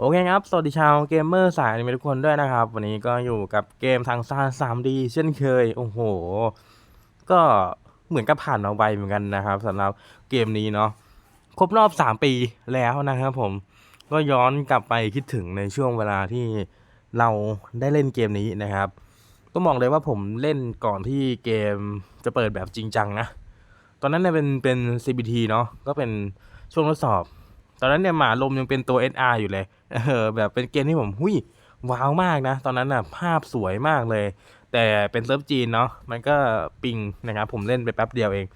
โอเคครับ สวัสดีชาวเกมเมอร์สายนิเมะทุกคนด้วยนะครับ วันนี้ก็อยู่กับเกมทางซ่าน 3D เช่นเคย โอ้โห ก็เหมือนกับผ่านมาไวเหมือนกันนะครับสำหรับเกมนี้เนาะ ครบรอบ 3 ปีแล้วนะครับผม ก็ย้อนกลับไปคิดถึงในช่วงเวลาที่เราได้เล่นเกมนี้นะครับ ก็มองเลยว่าผมเล่นก่อนที่เกมจะเปิดแบบจริงจังนะ ตอนนั้นเนี่ยเป็นเป็น CBT เนาะ ก็เป็นช่วงทดสอบ ตอนนั้นเนี่ยหมาลมยังเป็นตัว SR อยู่เลย เออแบบเป็นเกมที่ผมหุยว้าวมากนะ ตอนนั้นน่ะภาพสวยมากเลย แต่เป็นเซิร์ฟจีนเนาะมันก็ปิงนะครับผมเล่นไปแป๊บเดียวเอง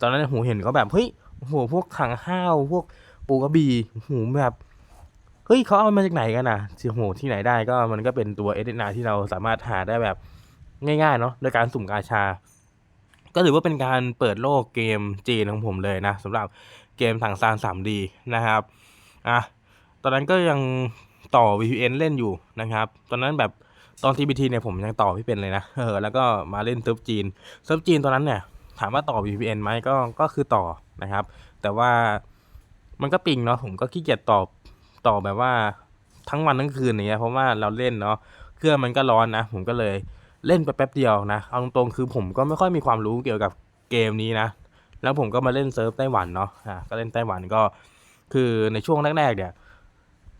ตอนนั้นหูเห็นก็แบบเฮ้ยโอ้โหพวกถังห้าวพวกปูกระบี่หูแบบเฮ้ยเขาเอามาจากไหนกันอะที่โหที่ไหนได้ก็มันก็เป็นตัวเอเดนาที่เราสามารถหาได้แบบง่ายๆเนาะโดยการสุ่มกาชา ก็ถือว่าเป็นการเปิดโลกเกมจีนของผมเลยนะสำหรับเกมถังซาน 3D นะครับอะ ตอนนั้นก็ยังต่อ VPN เล่นอยู่นะครับ ตอนนั้นแบบตอน TBT เนี่ยผมยังต่อไม่เป็นเลยนะเออแล้วก็มาเล่นเซิร์ฟจีนเซิร์ฟจีนตอนนั้นเนี่ยถามว่าต่อ VPN ไหมก็ก็คือต่อนะครับ แต่ว่ามันก็ปิงเนาะผมก็ขี้เกียจต่อต่อแบบว่าทั้งวันทั้งคืนเงี้ยเพราะว่าเราเล่นเนาะเครื่องมันก็ร้อนนะ ผมก็เลยเล่นไปแป๊บเดียวนะเอาตรงๆคือผมก็ไม่ค่อยมีความรู้เกี่ยวกับเกมนี้นะ แล้วผมก็มาเล่นเซิร์ฟไต้หวันเนาะอะก็เล่นไต้หวันก็ คือในช่วงแรกๆเนี่ย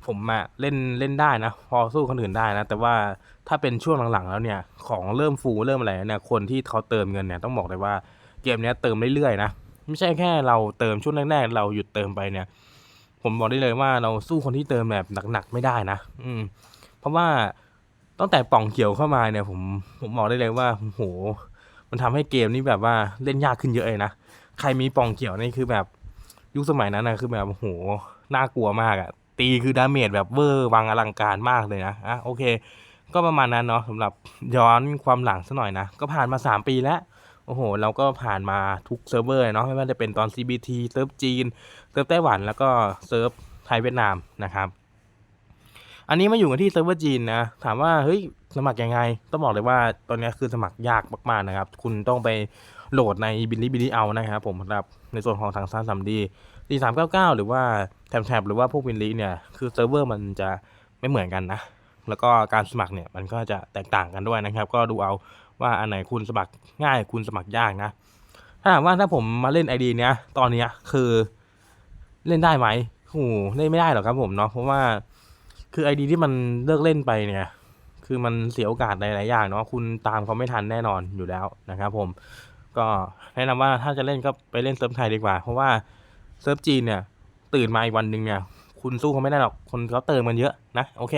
ผมอะเล่นเล่นได้นะ พอสู้คนอื่นได้นะ แต่ว่าถ้าเป็นช่วงหลังๆ แล้วเนี่ย ของเริ่มฟูเริ่มอะไรเนี่ยคนที่เขาเติมเงินเนี่ยต้องบอกเลยว่าเกมเนี้ยเติมเรื่อยๆนะไม่ใช่แค่เราเติมช่วงแรกๆเราหยุดเติมไปเนี่ย ผมบอกได้เลยว่าเราสู้คนที่เติมแบบหนักๆไม่ได้นะ อืม เพราะว่าตั้งแต่ป่องเขียวเข้ามาเนี่ย ผมผมบอกได้เลยว่าโหมันทำให้เกมนี้แบบว่าเล่นยากขึ้นเยอะเลยนะใครมีป่องเขียวนี่คือแบบยุคสมัยนั้นนะคือแบบโอ้โหน่ากลัวมากอะ ตีคือดาเมจแบบเวอร์วังอลังการมากเลยนะอะโอเค ก็ประมาณนั้นเนาะสำหรับย้อนความหลังสัหน่อยนะ ก็ผ่านมา 3 ปีแล้วโอ้โห เราก็ผ่านมาทุกเซิร์ฟเวอร์เนาะไม่ว่าจะเป็นตอน CBT เซิร์ฟจีน เซิร์ฟไต้หวัน แล้วก็เซิร์ฟไทยเวียดนามนะครับ อันนี้มาอยู่กันที่เซิร์ฟเวอร์จีนนะ ถามว่าเฮ้ยสมัครยังไง ต้องบอกเลยว่าตอนนี้คือสมัครยากมากๆนะครับ คุณต้องไปโหลดในบิลลี่บิลลี่เอานะครับผมสำหรับในส่วนของทางซานสัมดีดีสามเก้าเก้าหรือว่าแท็บแท็บหรือว่าพวกวินลี่เนี่ย คือเซิร์ฟเวอร์มันจะไม่เหมือนกันนะ แล้วก็การสมัครเนี่ยมันก็จะแตกต่างกันด้วยนะครับ ก็ดูเอาว่าอันไหนคุณสมัครง่ายคุณสมัครยากนะ ถ้าถามว่าถ้าผมมาเล่นไอดีเนี้ยตอนเนี้ยคือเล่นได้ไหมโอ้โหเล่นไม่ได้หรอกครับผมเนาะเพราะว่า คือไอดีที่มันเลิกเล่นไปเนี่ย คือมันเสียโอกาสหลายๆอย่างเนาะคุณตามเขาไม่ทันแน่นอนอยู่แล้วนะครับผมก็แนะนำว่าถ้าจะเล่นก็ไปเล่นเซิร์ฟไทยดีกว่า เพราะว่าเซิร์ฟจีนเนี่ย ตื่นมาอีกวันหนึ่งเนี่ย คุณสู้เขาไม่ได้หรอกคนเขาเติมมันเยอะนะโอเค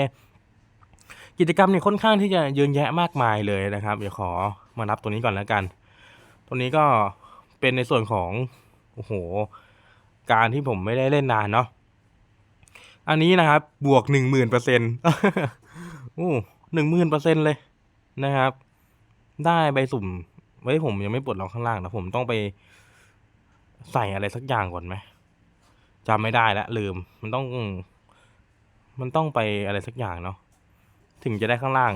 กิจกรรมเนี่ยค่อนข้างที่จะเยอะแยะมากมายเลยนะครับเดี๋ยวขอมานับตัวนี้ก่อนแล้วกัน ตัวนี้ก็เป็นในส่วนของโอ้โห การที่ผมไม่ได้เล่นนานเนาะ อันนี้นะครับ บวกหนึ่งหมื่นเปอร์เซ็นต์โอ้หนึ่งหมื่นเปอร์เซ็นต์เลยนะครับ ได้ใบสุ่มไว้ผมยังไม่ปลดล็อกข้างล่างนะผมต้องไปใส่อะไรสักอย่างก่อนไหมจำไม่ได้แล้วลืม มันต้อง มันต้องไปอะไรสักอย่างเนาะถึงจะได้ข้างล่าง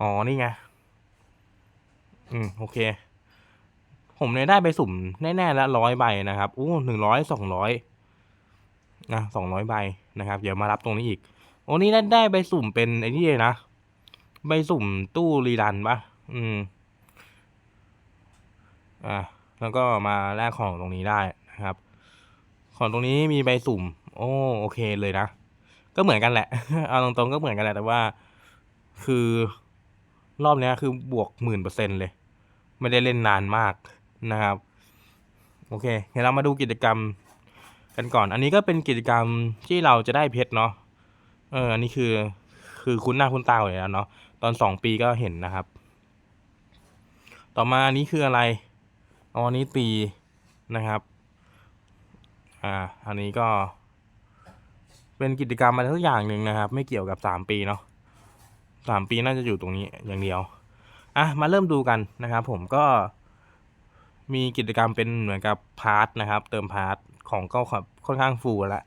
อ๋อนี่ไง อืมโอเค ผมเนี่ยได้ไปสุ่มแน่ๆแล้วร้อยใบนะครับอู้หนึ่งร้อยสองร้อย นะสองร้อยใบนะครับ เดี๋ยวมารับตรงนี้อีก โอ้นี่ได้ใบสุ่มเป็นไอ้นี่เลยนะ ใบสุ่มตู้รีรันปะอืม อ่าแล้วก็มาแลกของตรงนี้ได้นะครับ ของตรงนี้มีใบสุ่ม โอ้โอเคเลยนะ ก็เหมือนกันแหละ เอาตรงๆก็เหมือนกันแหละ แต่ว่า คือรอบนี้คือบวกหมื่นเปอร์เซ็นเลย ไม่ได้เล่นนานมากนะครับ โอเคเดี๋ยวเรามาดูกิจกรรม กันก่อน อันนี้ก็เป็นกิจกรรมที่เราจะได้เพชรเนาะ เออ อันนี้คือ คือคุ้นหน้าคุ้นตาอยู่แล้วเนาะ ตอนสองปีก็เห็นนะครับ ต่อมาอันนี้คืออะไร อ๋ออันนี้ตีนะครับ อ่า อันนี้ก็ เป็นกิจกรรมอะไรสักอย่างหนึ่งนะครับ ไม่เกี่ยวกับสามปีเนาะสามปีน่าจะอยู่ตรงนี้อย่างเดียว อะ มาเริ่มดูกันนะครับ ผมก็มีกิจกรรมเป็นเหมือนกับพาร์ทนะครับ เติมพาร์ท ของก็ค่อนข้างฟูละ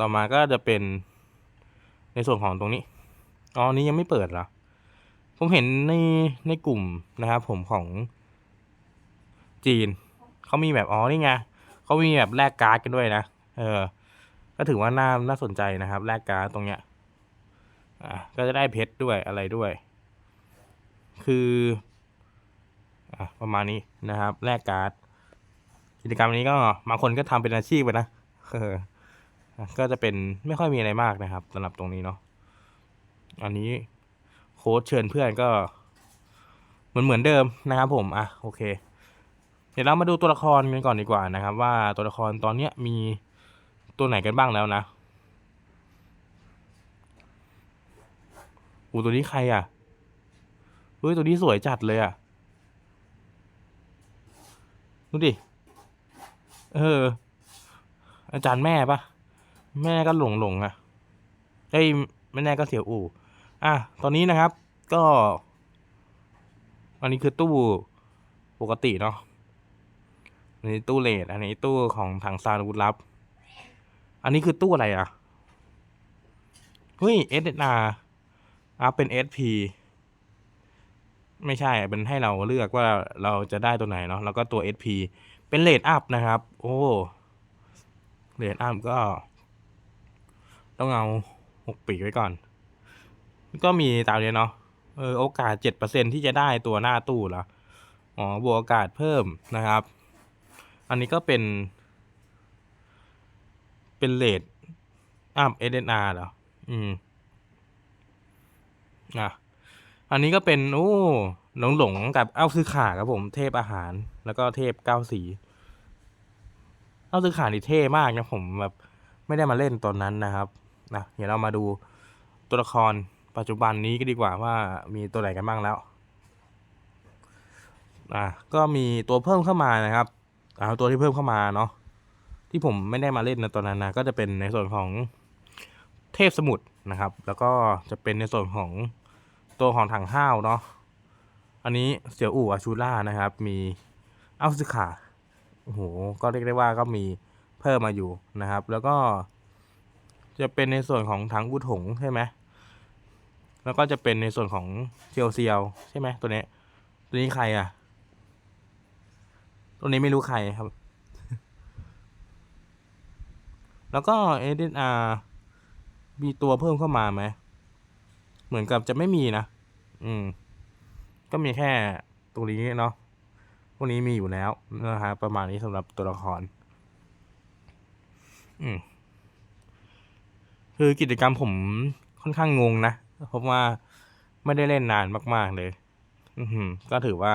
ต่อมาก็จะเป็นในส่วนของตรงนี้ อ๋อ นี้ยังไม่เปิดเหรอ ผมเห็นในในกลุ่มนะครับผมของจีน เขามีแบบอ๋อนี่ไงเขามีแบบแลกการ์ดกันด้วยนะ เออ ก็ถือว่าน่า น่าสนใจนะครับ แลกการ์ดตรงเนี้ย อะ ก็จะได้เพชรด้วยอะไรด้วย คือ อะ ประมาณนี้นะครับ แลกการ์ด กิจกรรมนี้ก็บางคนก็ทำเป็นอาชีพไปนะก็จะเป็นไม่ค่อยมีอะไรมากนะครับสำหรับตรงนี้เนาะอันนี้โค้ดเชิญเพื่อนก็เหมือนเหมือนเดิมนะครับผมอะโอเค เดี๋ยวเรามาดูตัวละครกันก่อนดีกว่านะครับ ว่าตัวละครตอนเนี้ยมีตัวไหนกันบ้างแล้วนะอูตัวนี้ใครอะเฮ้ยตัวนี้สวยจัดเลยอะดูดิ เออ อาจารย์แม่ปะแม่ก็หลงหลงอะเอ้ยไม่แน่ก็เสียวอู่ อะ ตอนนี้นะครับ ก็ อันนี้คือตู้ปกติเนาะอันนี้ตู้เลทอันนี้ตู้ของถังซานอาวุธลับ อันนี้คือตู้อะไรอะ เฮ้ย SSR อะเป็น SP ไม่ใช่เป็นให้เราเลือกว่าเราจะได้ตัวไหนเนาะแล้วก็ตัว SP เป็นเลทอัพนะครับ โอ้เลทอัพก็ ต้องเอาหกปีไว้ก่อน ก็มีตามนี้เนาะเออโอกาสเจ็ดเปอร์เซ็นที่จะได้ตัวหน้าตู้เหรออ๋อบวกโอกาสเพิ่มนะครับ อันนี้ก็เป็น เป็นเลทอัพ SNR เหรอ อืมอะ อันนี้ก็เป็นโอ้หลงหลงกับเอ้าซื้อขาครับผม เทพอาหาร แล้วก็เทพเก้าสี เอ้าซื้อขานี่เท่มากนะผมแบบไม่ได้มาเล่นตอนนั้นนะครับนะเดี๋ยวเรามาดูตัวละครปัจจุบันนี้ก็ดีกว่าว่ามีตัวไหนกันบ้างแล้วอะก็มีตัวเพิ่มเข้ามานะครับอ่าตัวที่เพิ่มเข้ามาเนาะที่ผมไม่ได้มาเล่นในตอนนั้นนะก็จะเป็นในส่วนของเทพสมุทรนะครับ แล้วก็จะเป็นในส่วนของ ตัวของถังห้าวเนาะอันนี้เสี่ยวอู่อาชูล่านะครับ มีอัลซึขาโอ้โหก็เรียกได้ว่าก็มีเพิ่มมาอยู่นะครับ แล้วก็ จะเป็นในส่วนของถังอุถงใช่ไหมแล้วก็จะเป็นในส่วนของเซียวเซียวใช่ไหมตัวนี้ ตัวนี้ใครอะ ตัวนี้ไม่รู้ใครครับ แล้วก็เอเดนอาร์มีตัวเพิ่มเข้ามาไหม เหมือนกับจะไม่มีนะ อืม ก็มีแค่ตรงนี้เนาะ พวกนี้มีอยู่แล้วนะฮะประมาณนี้สำหรับตัวละคร อืม คือกิจกรรมผมค่อนข้างงงนะ เพราะว่าไม่ได้เล่นนานมาก ๆ เลย อือหือก็ถือว่า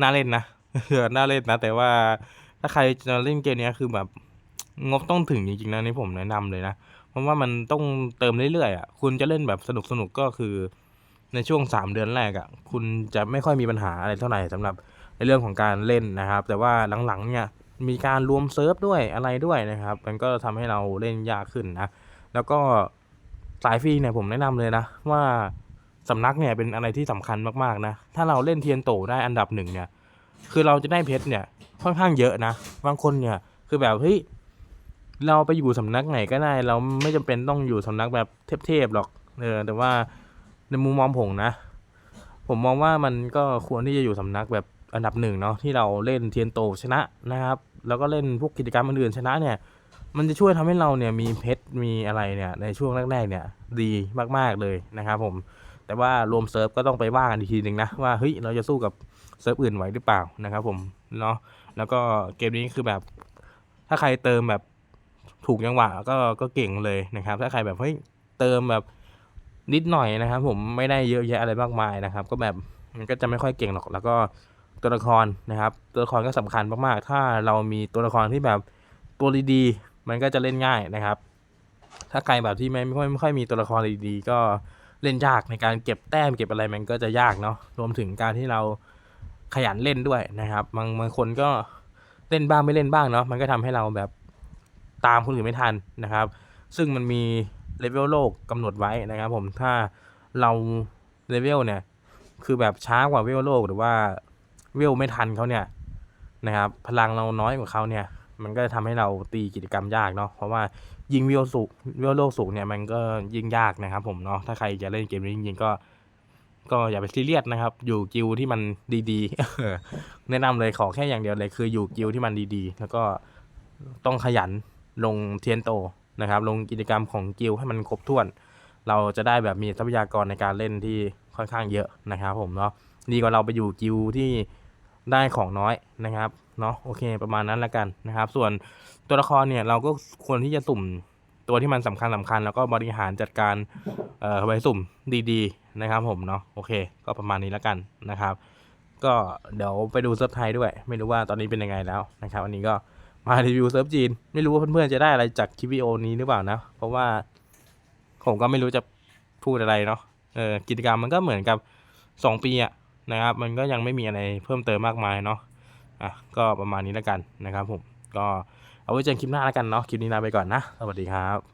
น่าเล่นนะน่าเล่นนะ แต่ว่าถ้าใครจะเล่นเกมนี้คือแบบงบต้องถึงจริงๆนะนี่ผมแนะนำเลยนะ เพราะว่ามันต้องเติมเรื่อยๆอะคุณจะเล่นแบบสนุกๆก็คือ ในช่วงสามเดือนแรกอะคุณจะไม่ค่อยมีปัญหาอะไรเท่าไหร่สำหรับในเรื่องของการเล่นนะครับ แต่ว่าหลังๆเนี่ยมีการรวมเซิร์ฟด้วยอะไรด้วยนะครับ มันก็ทำให้เราเล่นยากขึ้นนะ แล้วก็สายฟรีเนี่ยผมแนะนำเลยนะ ว่าสำนักเนี่ยเป็นอะไรที่สำคัญมากๆนะ ถ้าเราเล่นเทียนโตได้อันดับหนึ่งเนี่ย คือเราจะได้เพชรเนี่ยค่อนข้างเยอะนะ บางคนเนี่ยคือแบบเฮ้ย เราไปอยู่สำนักไหนก็ได้ เราไม่จำเป็นต้องอยู่สำนักแบบเทพๆหรอกเออแต่ว่าในมุมมองผมนะ ผมมองว่ามันก็ควรที่จะอยู่สำนักแบบอันดับหนึ่งเนาะที่เราเล่นเทียนโตชนะนะครับ แล้วก็เล่นพวกกิจกรรมอื่นๆชนะเนี่ย มันจะช่วยทำให้เราเนี่ยมีเพชรมีอะไรเนี่ยในช่วงแรกๆเนี่ยดีมากๆเลยนะครับผมแต่ว่ารวมเซิร์ฟก็ต้องไปว่ากันอีกทีหนึ่งนะว่าเฮ้ยเราจะสู้กับเซิร์ฟอื่นไหวหรือเปล่านะครับผมเนาะแล้วก็เกมนี้คือแบบถ้าใครเติมแบบ ถูกจังหวะก็ก็เก่งเลยนะครับ ถ้าใครแบบเฮ้ยเติมแบบนิดหน่อยนะครับ ผมไม่ได้เยอะแยะอะไรมากมายนะครับ ก็แบบมันก็จะไม่ค่อยเก่งหรอก แล้วก็ตัวละครนะครับ ตัวละครก็สำคัญมากๆ ถ้าเรามีตัวละครที่แบบตัวดีๆมันก็จะเล่นง่ายนะครับ ถ้าใครแบบที่ไม่ไม่ค่อยไม่ค่อยมีตัวละครดีๆก็เล่นยากในการเก็บแต้มเก็บอะไรมันก็จะยากเนาะรวมถึงการที่เราขยันเล่นด้วยนะครับ บางบางคนก็เล่นบ้างไม่เล่นบ้างเนาะมันก็ทำให้เราแบบ ตามคนอื่นไม่ทันนะครับ ซึ่งมันมีเลเวลโลกกำหนดไว้นะครับ ผมถ้าเราเลเวลเนี่ยคือแบบช้ากว่าเวลโลกหรือว่าเวลไม่ทันเขาเนี่ยนะครับ พลังเราน้อยกว่าเขาเนี่ย มันก็จะทำให้เราตีกิจกรรมยากเนาะเพราะว่ายิงเวลสูงเวลโลกสูงเนี่ยมันก็ยิงยากนะครับผมเนาะถ้าใครจะเล่นเกมนี้จริงๆก็ ก็อย่าไปซีเรียสนะครับ อยู่กิลที่มันดีๆแนะนำเลยขอแค่อย่างเดียวเลยคืออยู่กิลที่มันดีๆ แล้วก็ต้องขยัน ลงเทียนโตนะครับ ลงกิจกรรมของกิลให้มันครบถ้วน เราจะได้แบบมีทรัพยากรในการเล่นที่ค่อนข้างเยอะนะครับผมเนาะดีกว่าเราไปอยู่กิลที่ได้ของน้อยนะครับเนาะโอเคประมาณนั้นละกันนะครับ ส่วนตัวละครเนี่ยเราก็ควรที่จะสุ่มตัวที่มันสำคัญสำคัญ แล้วก็บริหารจัดการเอ่อไปสุ่มดีๆนะครับผมเนาะโอเค ก็ประมาณนี้ละกันนะครับ ก็เดี๋ยวไปดูเซิร์ฟไทยด้วย ไม่รู้ว่าตอนนี้เป็นยังไงแล้วนะครับ อันนี้ก็ มารีวิวเซิร์ฟจีน ไม่รู้ว่าเพื่อนๆจะได้อะไรจากคลิปวิดีโอนี้หรือเปล่านะ เพราะว่าผมก็ไม่รู้จะพูดอะไรเนาะเออกิจกรรมมันก็เหมือนกับ 2 ปีอะนะครับ มันก็ยังไม่มีอะไรเพิ่มเติมมากมายเนาะอะก็ประมาณนี้แล้วกันนะครับผมก็เอาไว้เจอกันคลิปหน้าแล้วกันเนาะคลิปนี้ลาไปก่อนนะ สวัสดีครับ